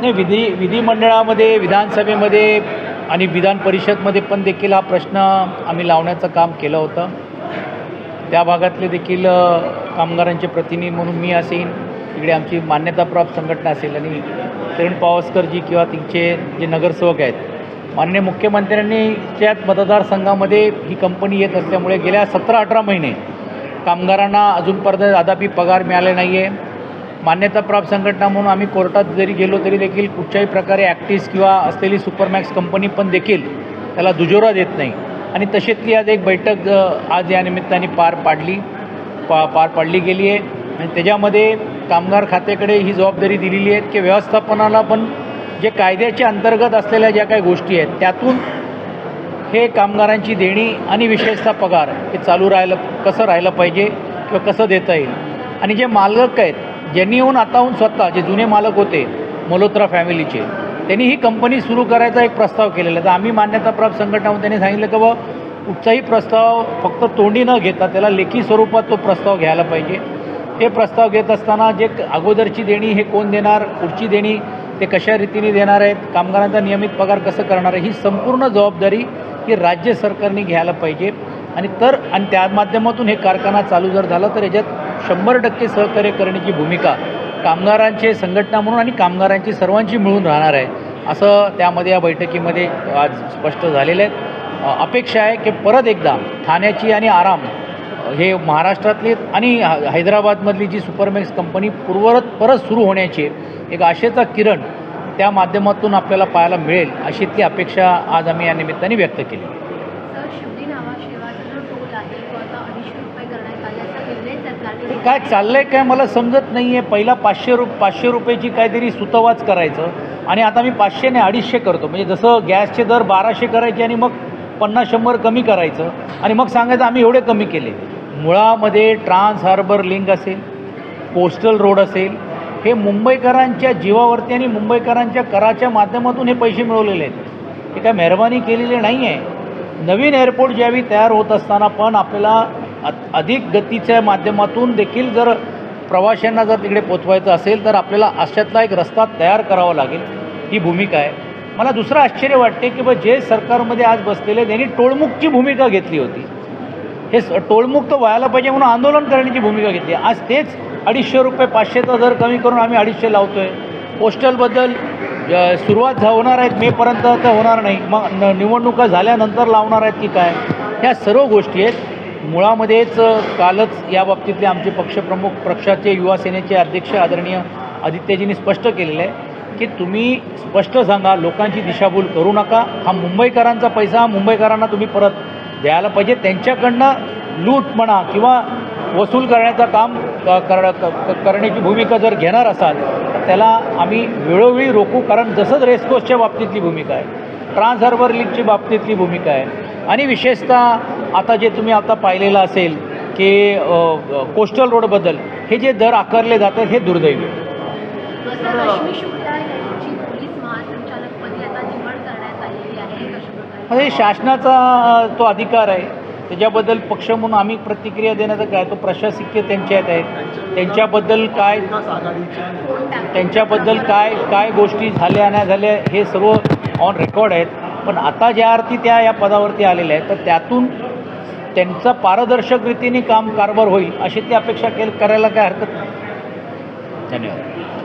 नाही विधी विधिमंडळामध्ये विधानसभेमध्ये आणि विधान परिषदमध्ये पण देखील हा प्रश्न आम्ही लावण्याचं काम केलं होतं. त्या भागातले देखील कामगारांचे प्रतिनिधी म्हणून मी असेन इकडे आमची मान्यताप्राप्त संघटना असेल आणि किरण पावसकरजी किंवा तिचे जे नगरसेवक आहेत माननीय मुख्यमंत्र्यांनी त्याच मतदारसंघामध्ये ही कंपनी येत असल्यामुळे गेल्या सतरा अठरा महिने कामगारांना अजूनपर्यंत अदापी पगार मिळाले नाही आहे मान्यताप्राप्त संघटना म्हणून आम्ही कोर्टात जरी गेलो तरी देखील कुठच्याही प्रकारे ॲक्टिस किंवा असलेली सुपरमॅक्स कंपनी पण देखील त्याला दुजोरा देत नाही. आणि तशीतली आज एक बैठक आज या निमित्ताने पार पाडली पा पार पाडली गेली आहे. आणि त्याच्यामध्ये कामगार खात्याकडे ही जबाबदारी दिलेली आहे की व्यवस्थापनाला पण जे कायद्याच्या अंतर्गत असलेल्या ज्या काही गोष्टी आहेत त्यातून हे कामगारांची देणी आणि विशेषतः पगार हे चालू राहिलं कसं राहिलं पाहिजे किंवा कसं देता येईल. आणि जे मालक आहेत ज्यांनी येऊन आताहून स्वतः जे जुने मालक होते मल्होत्रा फॅमिलीचे त्यांनी ही कंपनी सुरू करायचा एक प्रस्ताव केलेला आहे. तर आम्ही मान्यताप्राप्त संघटनामध्ये त्यांनी सांगितलं की बा कुठचाही प्रस्ताव फक्त तोंडी न घेता त्याला लेखी स्वरूपात तो प्रस्ताव घ्यायला पाहिजे. ते प्रस्ताव घेत असताना जे अगोदरची देणी हे कोण देणार पुढची देणी ते कशा रीतीने देणार आहेत कामगारांचा नियमित पगार कसं करणार आहे ही संपूर्ण जबाबदारी ही राज्य सरकारने घ्यायला पाहिजे. आणि तर आणि त्या माध्यमातून हे कारखाना चालू जर झाला तर याच्यात शंभर टक्के सहकार्य करण्याची भूमिका कामगारांचे संघटना म्हणून आणि कामगारांची सर्वांची मिळून राहणार आहे असं त्यामध्ये या बैठकीमध्ये आज स्पष्ट झालेलं आहे. अपेक्षा आहे की परत एकदा ठाण्याची आणि आराम हे महाराष्ट्रातली आणि हैदराबादमधली जी सुपरमॅक्स कंपनी पूर्वरत परत सुरू होण्याची एक आशेचा किरण त्या माध्यमातून आपल्याला पाहायला मिळेल अशी ती अपेक्षा आज आम्ही या निमित्ताने व्यक्त केली. काय चाललंय काय मला समजत नाही आहे पहिला पाचशे रु पाचशे रुपयाची काहीतरी सुतवाच करायचं आणि आता मी पाचशेने अडीचशे करतो. म्हणजे जसं गॅसचे दर बाराशे करायचे आणि मग पन्नास शंभर कमी करायचं आणि मग सांगायचं आम्ही एवढे कमी केले. मुळामध्ये ट्रान्स हार्बर लिंक असेल पोस्टल रोड असेल हे मुंबईकरांच्या जीवावरती आणि मुंबईकरांच्या कराच्या माध्यमातून हे पैसे मिळवलेले आहेत. हे काय मेहरबानी केलेली नाही आहे नवीन एअरपोर्ट ज्यावेळी तयार होत असताना पण आपल्याला अ- अधिक गतीच्या माध्यमातून देखील जर प्रवाशांना जर तिकडे पोचवायचं असेल तर आपल्याला अशातला एक रस्ता तयार करावा लागेल. ही भूमिका आहे. मला दुसरं आश्चर्य वाटते की बा जे सरकारमध्ये आज बसलेले त्यांनी टोळमुखची भूमिका घेतली होती. हे टोळमुक्त व्हायला पाहिजे म्हणून आंदोलन करण्याची भूमिका घेतली. आज तेच अडीचशे रुपये पाचशेचा दर कमी करून आम्ही अडीचशे लावतो आहे पोस्टलबद्दल सुरुवात झा- होणार आहेत मेपर्यंत तर होणार नाही. मग न निवडणुका झाल्यानंतर लावणार आहेत की काय? ह्या सर्व गोष्टी आहेत. मुळामध्येच कालच या बाबतीतले आमचे पक्षप्रमुख पक्षाचे युवा सेनेचे अध्यक्ष आदरणीय आदित्यजींनी स्पष्ट केलेलं आहे की तुम्ही स्पष्ट सांगा लोकांची दिशाभूल करू नका. हा मुंबईकरांचा पैसा हा मुंबईकरांना तुम्ही परत द्यायला पाहिजे. त्यांच्याकडनं लूट म्हणा किंवा वसूल करण्याचं काम कर क- करण्याची भूमिका जर घेणार असाल तर त्याला आम्ही वेळोवेळी रोखू कारण जसंच रेसकोर्सच्या बाबतीतली भूमिका आहे ट्रान्स हार्बर लीगची बाबतीतली भूमिका आहे. आणि विशेषतः आता जे तुम्ही आता पाहिलेलं असेल की कोस्टल रोडबद्दल हे जे दर आकारले जातात हे दुर्दैवी प्रकारे म्हणजे शासनाचा तो अधिकार आहे. त्याच्याबद्दल पक्ष म्हणून आम्ही प्रतिक्रिया देण्याचं काय तो प्रशासकीय त्यांच्या आहेत आहेत. त्यांच्याबद्दल काय त्यांच्याबद्दल काय काय गोष्टी झाल्या नाही झाल्या हे सर्व ऑन रेकॉर्ड आहेत. पण आता ज्या अर्थी त्या या पदावरती आलेल्या आहेत तर त्यातून त्यांचा पारदर्शक रीतीने काम कारभार होईल अशी ती अपेक्षा केल करायला काय हरकत नाही. धन्यवाद.